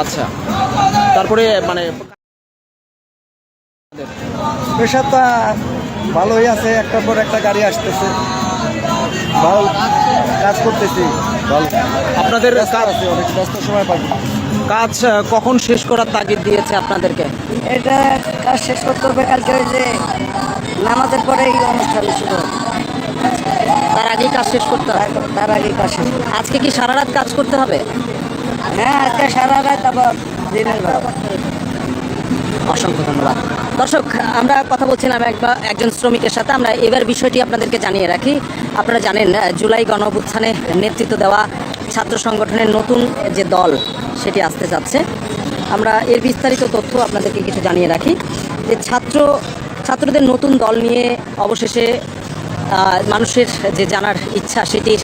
আচ্ছা। তারপরে মানে পেশাটা ভালোই আছে একটার পর একটা গাড়ি আসতেছে। ভালো কাজ করতেছি। ভালো। আপনাদের ব্যস্ত কাজ আছে অনেক ব্যস্ত সময় পাবো কাজ কখন শেষ করার তাগিদ দিয়েছে আপনাদেরকে? এটা কাজ শেষ করতে হবে কালকে ওই যে নামাজের পরেই অনুষ্ঠান শুরু। তার আগেই কাজ শেষ করতে হবে। তার- তার আগে কাজ শেষ। আজকে কি সারা রাত কাজ করতে হবে? হ্যাঁ আজকে অসংখ্য ধন্যবাদ। দর্শক, আমরা কথা বলছিলাম একবার একজন শ্রমিকের সাথে। আমরা এবার বিষয়টি আপনাদেরকে জানিয়ে রাখি। আপনারা জানেন জুলাই গণ নেতৃত্ব দেওয়া ছাত্র সংগঠনের নতুন যে দল, সেটি আসতে যাচ্ছে। আমরা এর বিস্তারিত তথ্য আপনাদেরকে কিছু জানিয়ে রাখি। যে ছাত্র, ছাত্রদের নতুন দল নিয়ে অবশেষে মানুষের যে জানার ইচ্ছা, সেটির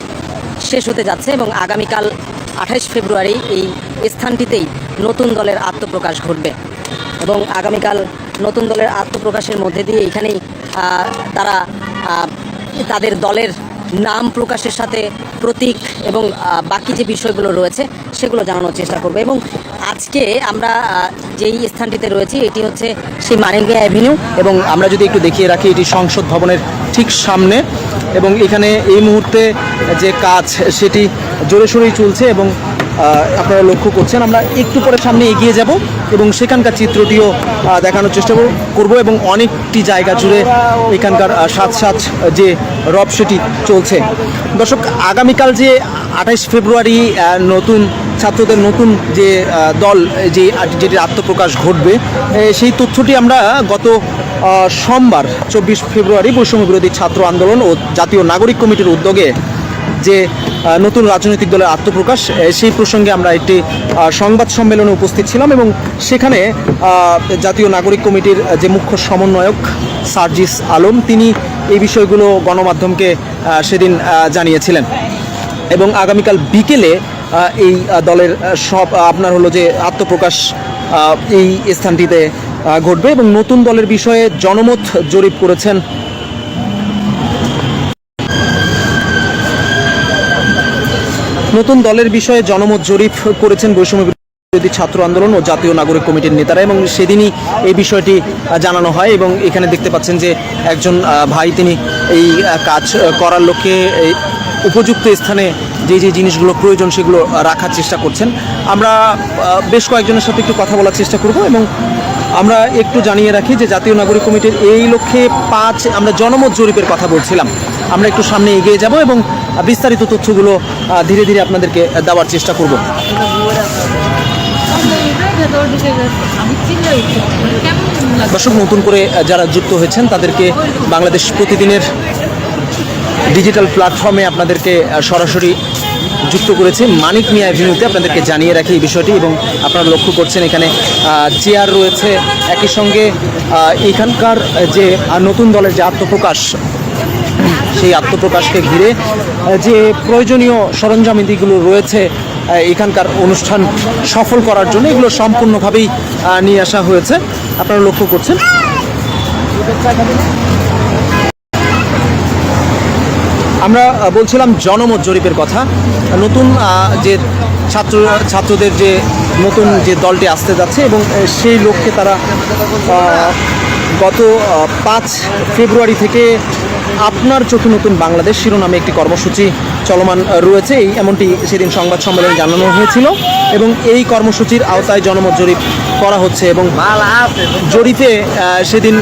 শেষ হতে যাচ্ছে এবং আগামীকাল আঠাইশ ফেব্রুয়ারি এই স্থানটিতেই নতুন দলের আত্মপ্রকাশ ঘটবে। এবং আগামীকাল নতুন দলের আত্মপ্রকাশের মধ্যে দিয়ে এখানেই তারা তাদের দলের নাম প্রকাশের সাথে প্রতীক এবং বাকি যে বিষয়গুলো রয়েছে, সেগুলো জানানোর চেষ্টা করবে। এবং আজকে আমরা যেই স্থানটিতে রয়েছি, এটি হচ্ছে সেই মানিকগা অ্যাভিনিউ এবং আমরা যদি একটু দেখিয়ে রাখি, এটি সংসদ ভবনের ঠিক সামনে এবং এখানে এই মুহূর্তে যে কাজ, সেটি জোরে সোরেই চলছে এবং আপনারা লক্ষ্য করছেন, আমরা একটু পরে সামনে এগিয়ে যাব এবং সেখানকার চিত্রটিও দেখানোর চেষ্টা করব- এবং অনেকটি জায়গা জুড়ে এখানকার সাজ সাজ যে রব সেটি চলছে। দর্শক, আগামীকাল যে আঠাইশ ফেব্রুয়ারি নতুন ছাত্রদের নতুন যে দল যে যেটির আত্মপ্রকাশ ঘটবে সেই তথ্যটি আমরা গত সোমবার, চব্বিশ ফেব্রুয়ারি বৈষম্য বিরোধী ছাত্র আন্দোলন ও জাতীয় নাগরিক কমিটির উদ্যোগে যে নতুন রাজনৈতিক দলের আত্মপ্রকাশ সেই প্রসঙ্গে আমরা একটি সংবাদ সম্মেলনে উপস্থিত ছিলাম এবং সেখানে জাতীয় নাগরিক কমিটির যে মুখ্য সমন্বয়ক সার্জিস আলম, তিনি এই বিষয়গুলো গণমাধ্যমকে সেদিন জানিয়েছিলেন। এবং আগামীকাল বিকেলে এই দলের সব আপনার হলো যে আত্মপ্রকাশ এই স্থানটিতে ঘটবে এবং নতুন দলের বিষয়ে জনমত জরিপ করেছেন নতুন দলের বিষয়ে জনমত জরিপ করেছেন বৈষম্য বিরোধী ছাত্র আন্দোলন ও জাতীয় নাগরিক কমিটির নেতারা এবং সেদিনই এই বিষয়টি জানানো হয় এবং এখানে দেখতে পাচ্ছেন যে একজন ভাই তিনি এই কাজ করার লক্ষ্যে উপযুক্ত স্থানে যে যে জিনিসগুলো প্রয়োজন সেগুলো রাখার চেষ্টা করছেন। আমরা বেশ কয়েকজনের সাথে একটু কথা বলার চেষ্টা করব এবং আমরা একটু জানিয়ে রাখি যে জাতীয় নাগরিক কমিটির এই লক্ষ্যে পাঁচ আমরা জনমত জরিপের কথা বলছিলাম। আমরা একটু সামনে এগিয়ে যাব এবং বিস্তারিত তথ্যগুলো ধীরে ধীরে আপনাদেরকে দেওয়ার চেষ্টা করব। দর্শক, নতুন করে যারা যুক্ত হয়েছেন, তাদেরকে বাংলাদেশ প্রতিদিনের ডিজিটাল প্ল্যাটফর্মে আপনাদেরকে সরাসরি যুক্ত করেছে মানিক মিয়া অ্যাভিনিউতে আপনাদেরকে জানিয়ে রাখি এই বিষয়টি এবং আপনারা লক্ষ্য করছেন এখানে চেয়ার রয়েছে, একই সঙ্গে এখানকার যে নতুন দলের যে আত্মপ্রকাশ, সেই আত্মপ্রকাশকে ঘিরে যে প্রয়োজনীয় সরঞ্জাম সরঞ্জামিদিগুলো রয়েছে এখানকার অনুষ্ঠান সফল করার জন্য, এগুলো সম্পূর্ণভাবেই নিয়ে আসা হয়েছে। আপনারা লক্ষ্য করছেন। আমরা বলছিলাম জনমত জরিপের কথা। নতুন যে ছাত্র, ছাত্রদের যে নতুন যে দলটি আসতে যাচ্ছে এবং সেই লক্ষ্যে তারা গত পাঁচ ফেব্রুয়ারি থেকে আপনার চোখে নতুন বাংলাদেশ শিরোনামে একটি কর্মসূচি চলমান রয়েছে। এই এমনটি সেদিন সংবাদ সম্মেলনে জানানো হয়েছিল এবং এই কর্মসূচির আওতায় জনমত জরিপ করা হচ্ছে এবং জরিপে সেদিন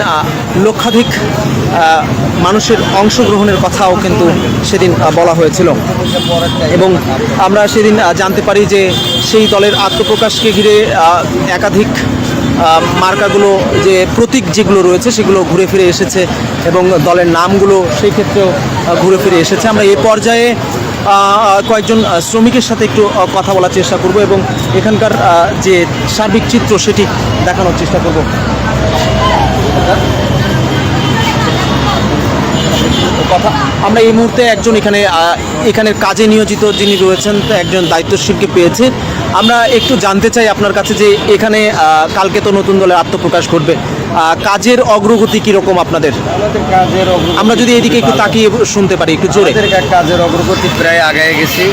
লক্ষাধিক মানুষের অংশগ্রহণের কথাও কিন্তু সেদিন বলা হয়েছিল। এবং আমরা সেদিন জানতে পারি যে সেই দলের আত্মপ্রকাশকে ঘিরে একাধিক মার্কাগুলো, যে প্রতীক যেগুলো রয়েছে, সেগুলো ঘুরে ফিরে এসেছে এবং দলের নামগুলো সেই ক্ষেত্রেও ঘুরে ফিরে এসেছে। আমরা এই পর্যায়ে কয়েকজন শ্রমিকের সাথে একটু কথা বলার চেষ্টা করব এবং এখানকার যে সার্বিক চিত্র সেটি দেখানোর চেষ্টা করব। কথা, আমরা এই মুহূর্তে একজন এখানে এখানের কাজে নিয়োজিত যিনি রয়েছেন একজন দায়িত্বশীলকে পেয়েছে। আমরা একটু জানতে চাই আপনার কাছে যে এখানে কালকে তো নতুন দলের আত্মপ্রকাশ ঘটবে। কাজের অগ্রগতি কীরকম আপনাদের? কাজের আমরা যদি এদিকে একটু তাকিয়ে শুনতে পারি একটু জোরে। কাজের অগ্রগতি প্রায় আগায় গেছি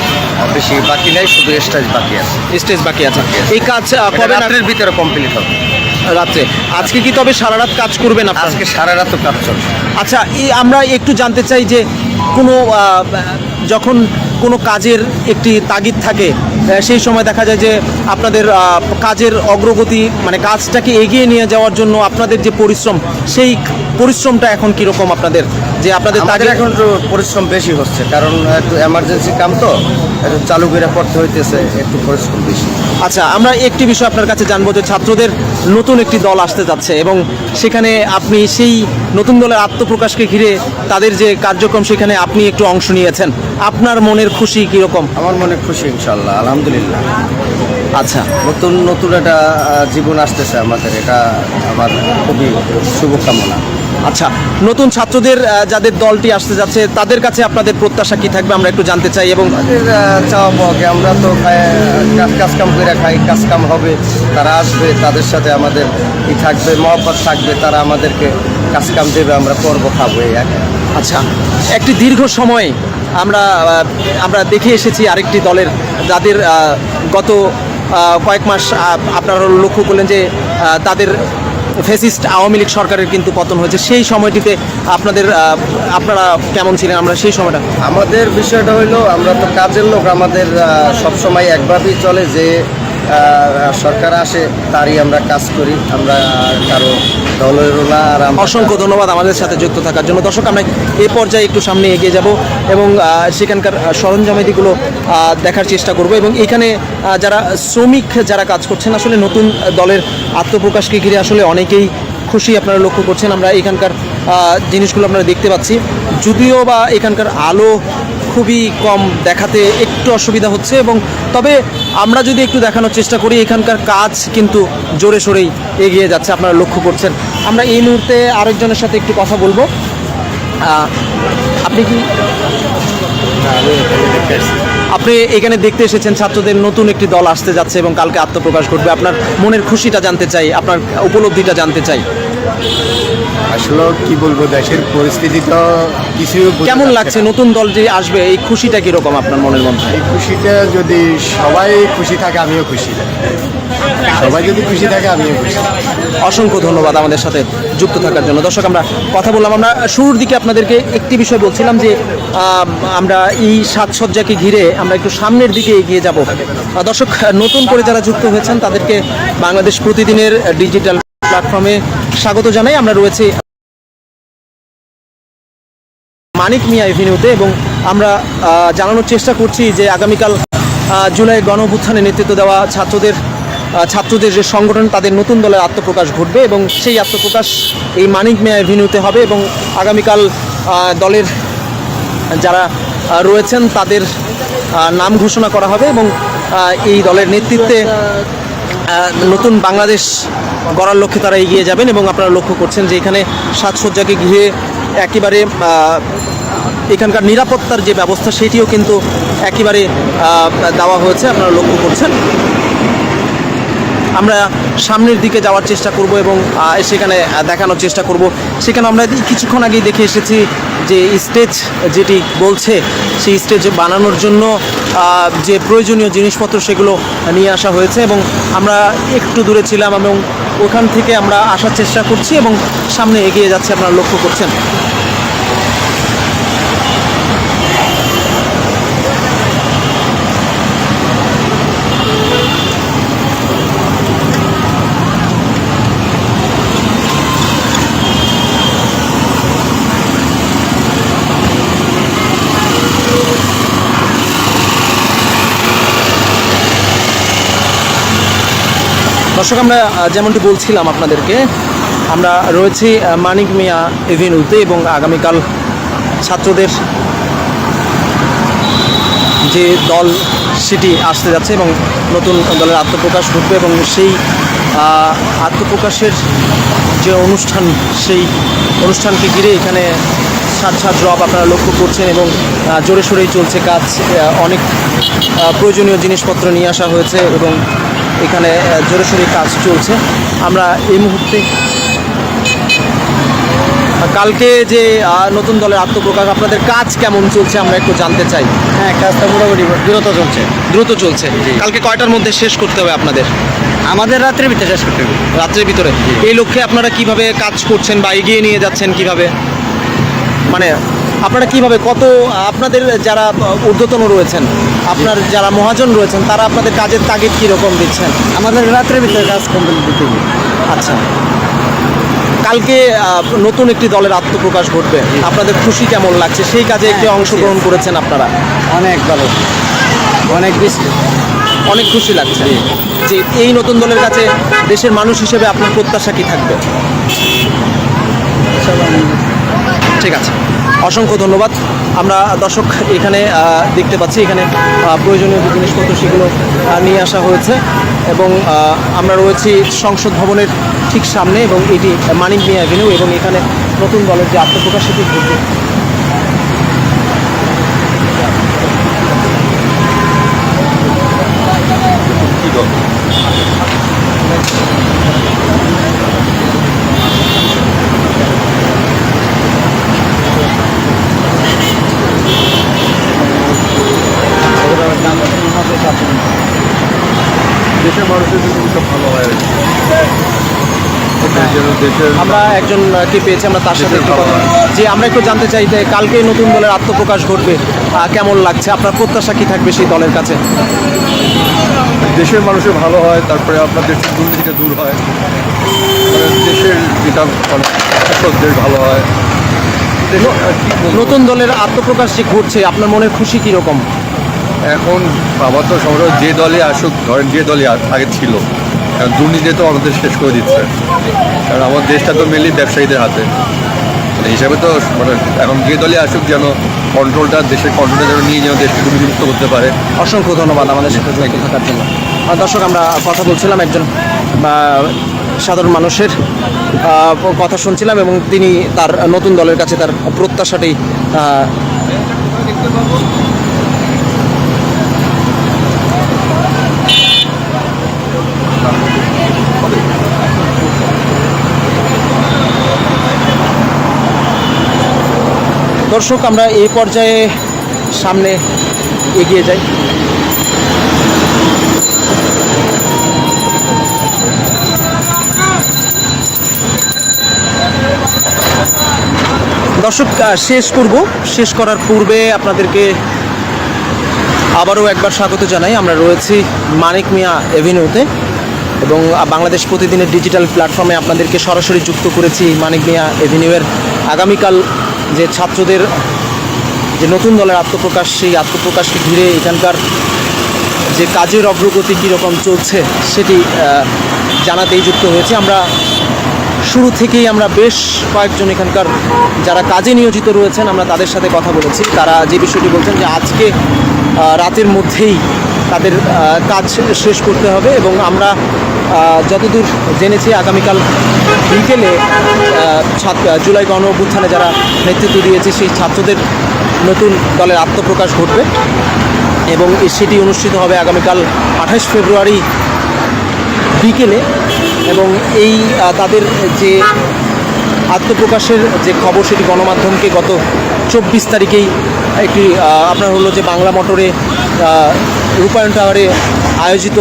বেশি বাকি নাই শুধু স্টেজ বাকি আছে। স্টেজ বাকি আছে। এই কাজ কবে রাত্রের ভিতরে কমপ্লিট হবে। রাত্রে। আজকে কি তবে সারা রাত কাজ করবেন আজকে সারা রাত কাজ চলবে। আচ্ছা এই আমরা একটু জানতে চাই যে কোনো যখন কোনো কাজের একটি তাগিদ থাকে সেই সময় দেখা যায় যে আপনাদের কাজের অগ্রগতি মানে কাজটাকে এগিয়ে নিয়ে যাওয়ার জন্য আপনাদের যে পরিশ্রম সেই পরিশ্রমটা এখন কীরকম আপনাদের? যে আপনাদের তাগিদ এখন একটু পরিশ্রম বেশি হচ্ছে কারণ একটু এমার্জেন্সি কাম তো একটু চালু করে করতে হইতেছে একটু পরিশ্রম বেশি। আচ্ছা আমরা একটি বিষয় আপনার কাছে জানব যে ছাত্রদের নতুন একটি দল আসতে যাচ্ছে এবং সেখানে আপনি সেই নতুন দলের আত্মপ্রকাশকে ঘিরে তাদের যে কার্যক্রম সেখানে আপনি একটু অংশ নিয়েছেন। আপনার মনের খুশি কীরকম? আমার মনে খুশি ইনশাল্লাহ আলহামদুলিল্লাহ। আচ্ছা। নতুন নতুন একটা জীবন আসতেছে আমাদের এটা আমার খুবই শুভকামনা। আচ্ছা নতুন ছাত্রদের যাদের দলটি আসতে যাচ্ছে তাদের কাছে আপনাদের প্রত্যাশা কি থাকবে? আমরা একটু জানতে চাই এবং চাওয়া আমরা তো কাজ কাম করে খাই কাজ কাম হবে তারা আসবে তাদের সাথে আমাদের ই থাকবে মহব্বত থাকবে তারা আমাদেরকে কাজ কাম দেবে আমরা করব খাব আচ্ছা একটি দীর্ঘ সময় আমরা আমরা দেখে এসেছি আরেকটি দলের, যাদের গত কয়েক মাস আপনারা লক্ষ্য করলেন যে তাদের ফেসিস্ট আওয়ামী লীগ সরকারের কিন্তু পতন হয়েছে। সেই সময়টিতে আপনাদের আপনারা কেমন ছিলেন? আমরা সেই সময়টা। আমাদের বিষয়টা হইল, আমরা তো কাজের লোক, আমাদের সবসময় একভাবেই চলে যে সরকার আসে, তারই আমরা কাজ করি, আমরা কারও দলেরও না আর অসংখ্য ধন্যবাদ আমাদের সাথে যুক্ত থাকার জন্য। দর্শক, আমরা এ পর্যায়ে একটু সামনে এগিয়ে যাব এবং সেখানকার সরঞ্জামাদিগুলো দেখার চেষ্টা করব এবং এখানে যারা শ্রমিক যারা কাজ করছেন, আসলে নতুন দলের আত্মপ্রকাশকে ঘিরে আসলে অনেকেই খুশি আপনারা লক্ষ্য করছেন। আমরা এখানকার জিনিসগুলো আপনারা দেখতে পাচ্ছি। যদিও বা এখানকার আলো খুবই কম দেখাতে একটু অসুবিধা হচ্ছে এবং তবে আমরা যদি একটু দেখানোর চেষ্টা করি, এখানকার কাজ কিন্তু জোরে সোরেই এগিয়ে যাচ্ছে, আপনারা লক্ষ্য করছেন। আমরা এই মুহূর্তে আরেকজনের সাথে একটু কথা বলব। আপনি কি আপনি এখানে দেখতে এসেছেন ছাত্রদের নতুন একটি দল আসতে যাচ্ছে এবং কালকে আত্মপ্রকাশ করবে আপনার মনের খুশিটা জানতে চাই আপনার উপলব্ধিটা জানতে চাই। আসলে কি বলব দেশের পরিস্থিতি তো কিছু কেমন লাগছে নতুন দল যে আসবে এই খুশিটা কীরকম আপনার মনের মধ্যে? এই খুশিটা যদি সবাই খুশি থাকে আমিও খুশি। সবাই যদি খুশি থাকে, আমিও খুশি। অসংখ্য ধন্যবাদ আমাদের সাথে যুক্ত থাকার জন্য। দর্শক, আমরা কথা বললাম, আমরা শুরুর দিকে আপনাদেরকে একটি বিষয় বলছিলাম যে আমরা এই সাজসজ্জাকে ঘিরে আমরা একটু সামনের দিকে এগিয়ে যাব। দর্শক, নতুন করে যারা যুক্ত হয়েছেন, তাদেরকে বাংলাদেশ প্রতিদিনের ডিজিটাল প্ল্যাটফর্মে স্বাগত জানাই। আমরা রয়েছি মানিক মিয়া এভিনিউতে এবং আমরা জানানোর চেষ্টা করছি যে, আগামীকাল জুলাই গণঅভ্যুত্থানে নেতৃত্ব দেওয়া ছাত্রদের ছাত্রদের যে সংগঠন, তাদের নতুন দলের আত্মপ্রকাশ ঘটবে এবং সেই আত্মপ্রকাশ এই মানিক মিয়া এভিনিউতে হবে এবং আগামীকাল দলের যারা রয়েছেন, তাদের নাম ঘোষণা করা হবে এবং এই দলের নেতৃত্বে নতুন বাংলাদেশ গড়ার লক্ষ্যে তারা এগিয়ে যাবেন এবং আপনারা লক্ষ্য করছেন যে এখানে সাজসজ্জাকে ঘিরে একেবারে এখানকার নিরাপত্তার যে ব্যবস্থা, সেটিও কিন্তু একেবারে দেওয়া হয়েছে। আপনারা লক্ষ্য করছেন। আমরা সামনের দিকে যাওয়ার চেষ্টা করব এবং সেখানে দেখানোর চেষ্টা করব। সেখানে আমরা কিছুক্ষণ আগেই দেখে এসেছি যে স্টেজ যেটি বলছে, সেই স্টেজ বানানোর জন্য যে প্রয়োজনীয় জিনিসপত্র সেগুলো নিয়ে আসা হয়েছে এবং আমরা একটু দূরে ছিলাম এবং ওখান থেকে আমরা আসার চেষ্টা করছি এবং সামনে এগিয়ে যাচ্ছে, আপনারা লক্ষ্য করছেন। দর্শক, আমরা যেমনটি বলছিলাম আপনাদেরকে, আমরা রয়েছি মানিক মিয়া এভিনিউতে এবং আগামীকাল ছাত্রদের যে দল, সেটি আসতে যাচ্ছে এবং নতুন দলের আত্মপ্রকাশ ঘটবে এবং সেই আত্মপ্রকাশের যে অনুষ্ঠান, সেই অনুষ্ঠানকে ঘিরে এখানে সাজ রব আপনারা লক্ষ্য করছেন এবং জোরে সোরেই চলছে কাজ অনেক প্রয়োজনীয় জিনিসপত্র নিয়ে আসা হয়েছে এবং এখানে আহ, জোরে সোরে কাজ চলছে। আমরা এই মুহূর্তে কালকে যে নতুন দলের আত্মপ্রকাশ আপনাদের কাজ কেমন চলছে আমরা একটু জানতে চাই। হ্যাঁ কাজটা মোটামুটি দ্রুত চলছে। দ্রুত চলছে। কালকে কয়টার মধ্যে শেষ করতে হবে আপনাদের? আমাদের রাত্রের ভিতরে শেষ করতে হবে। রাত্রের ভিতরে? এই লক্ষ্যে আপনারা কীভাবে কাজ করছেন বা এগিয়ে নিয়ে যাচ্ছেন কীভাবে? মানে আপনারা কীভাবে কত আপনাদের যারা ঊর্ধ্বতন রয়েছেন আপনার যারা মহাজন রয়েছেন তারা আপনাদের কাজের তাগিদ কীরকম দিচ্ছেন? আমাদের রাত্রের ভিতরে কাজ কমপ্লিট দিতে হবে আচ্ছা। কালকে আহ, নতুন একটি দলের আত্মপ্রকাশ ঘটবে। আপনাদের খুশি কেমন লাগছে? সেই কাজে একটি হ্যাঁ, অংশগ্রহণ করেছেন আপনারা? অনেক ভালো। অনেক বেশি অনেক খুশি লাগছে। যে এই নতুন দলের কাছে দেশের মানুষ হিসেবে আপনার প্রত্যাশা কি থাকবে? ঠিক আছে। অসংখ্য ধন্যবাদ। আমরা দর্শক এখানে দেখতে পাচ্ছি এখানে প্রয়োজনীয় যে জিনিসপত্র সেগুলো নিয়ে আসা হয়েছে এবং আমরা রয়েছি সংসদ ভবনের ঠিক সামনে এবং এটি মানিক মিয়া অ্যাভিনিউ এবং এখানে নতুন দলের যে আত্মপ্রকাশ সেটি ঘটবে দেশের মানুষের জন্য সব ভালো হয় যেন একজন আমরা একজনকে পেয়েছি আমরা তার সাথে যে আমরা একটু জানতে চাই যে কালকে নতুন দলের আত্মপ্রকাশ ঘটবে কেমন লাগছে? আপনার প্রত্যাশা কি থাকবে সেই দলের কাছে? দেশের মানুষের ভালো হয় তারপরে আপনার দেশের দুর্নীতিটা দূর হয়। মানে দেশের যেটা মানে ভালো হয়। কি? নতুন দলের আত্মপ্রকাশ যে ঘটছে আপনার মনের খুশি কীরকম? এখন আমার তো সমস্যা যে দলে আসুক ধরেন যে দলে আগে ছিল কারণ দুর্নীতি তো আমাদের শেষ করে দিচ্ছে। কারণ আমার দেশটা তো মেনলি ব্যবসায়ীদের হাতে। মানে হিসাবে তো মানে এখন যে দলে আসুক যেন কন্ট্রোলটা দেশের কন্ট্রোলটা যেন নিয়ে যেন দেশকে দুর্নীতিমুক্ত করতে পারে। অসংখ্য ধন্যবাদ আমাদের সাথে জড়িত থাকার জন্য। আর দর্শক আমরা কথা বলছিলাম একজন সাধারণ মানুষের কথা শুনছিলাম এবং তিনি তার নতুন দলের কাছে তার প্রত্যাশাটি দর্শক, আমরা এই পর্যায়ে সামনে এগিয়ে যাই। দর্শক শেষ করব। শেষ করার পূর্বে আপনাদেরকে আবারও একবার স্বাগত জানাই। আমরা রয়েছি মানিক মিয়া এভিনিউতে এবং বাংলাদেশ প্রতিদিনের ডিজিটাল প্ল্যাটফর্মে আপনাদেরকে সরাসরি যুক্ত করেছি মানিক মিয়া এভিনিউয়ের। আগামীকাল যে ছাত্রদের যে নতুন দলের আত্মপ্রকাশ, সেই আত্মপ্রকাশকে ঘিরে এখানকার যে কাজের অগ্রগতি কীরকম চলছে সেটি জানাতেই যুক্ত হয়েছে। আমরা শুরু থেকেই আমরা বেশ কয়েকজন এখানকার যারা কাজে নিয়োজিত রয়েছেন, আমরা তাদের সাথে কথা বলেছি। তারা যে বিষয়টি বলছেন যে আজকে রাতের মধ্যেই তাদের কাজ শেষ করতে হবে এবং আমরা যতদূর জেনেছি আগামীকাল বিকেলে ছাত্র, জুলাই গণ অভ্যুত্থানে যারা নেতৃত্ব দিয়েছে সেই ছাত্রদের নতুন দলের আত্মপ্রকাশ ঘটবে এবং সেটি অনুষ্ঠিত হবে আগামীকাল আঠাশ ফেব্রুয়ারি বিকেলে এবং এই তাদের যে আত্মপ্রকাশের যে খবর সেটি গণমাধ্যমকে গত চব্বিশ তারিখেই একটি আপনার হলো যে বাংলা মোটরে রূপায়ণ টাওয়ারে আয়োজিত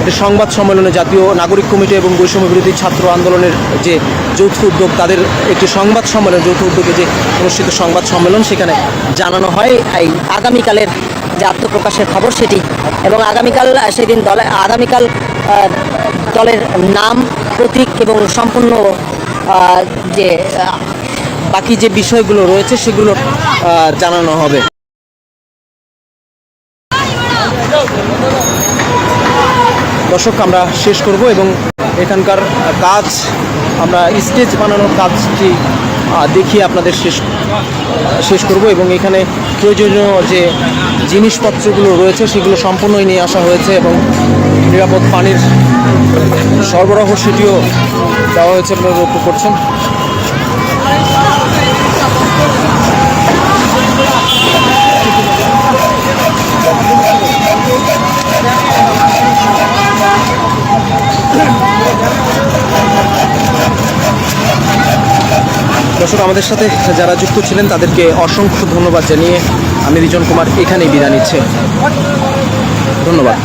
একটি সংবাদ সম্মেলনে জাতীয় নাগরিক কমিটি এবং বৈষম্য বিরোধী ছাত্র আন্দোলনের যে যৌথ উদ্যোগ, তাদের একটি সংবাদ সম্মেলন, যৌথ উদ্যোগে যে অনুষ্ঠিত সংবাদ সম্মেলন, সেখানে জানানো হয় এই আগামীকালের যে আত্মপ্রকাশের খবর সেটি এবং আগামীকাল সেদিন দলে, আগামীকাল দলের নাম, প্রতীক এবং সম্পূর্ণ যে বাকি যে বিষয়গুলো রয়েছে সেগুলো জানানো হবে। দর্শক, আমরা শেষ করব এবং এখানকার কাজ, আমরা স্টেজ বানানোর কাজটি দেখিয়ে আপনাদের শেষ শেষ করব এবং এখানে প্রয়োজনীয় যে জিনিসপত্রগুলো রয়েছে, সেগুলো সম্পূর্ণই নিয়ে আসা হয়েছে এবং নিরাপদ পানির সরবরাহ সেটিও দেওয়া হয়েছে আপনারা লক্ষ্য করছেন। দর্শক, আমাদের সাথে যারা যুক্ত ছিলেন তাদেরকে অসংখ্য ধন্যবাদ জানিয়ে আমি রিজন কুমার এখানেই বিদায় নিচ্ছে। ধন্যবাদ।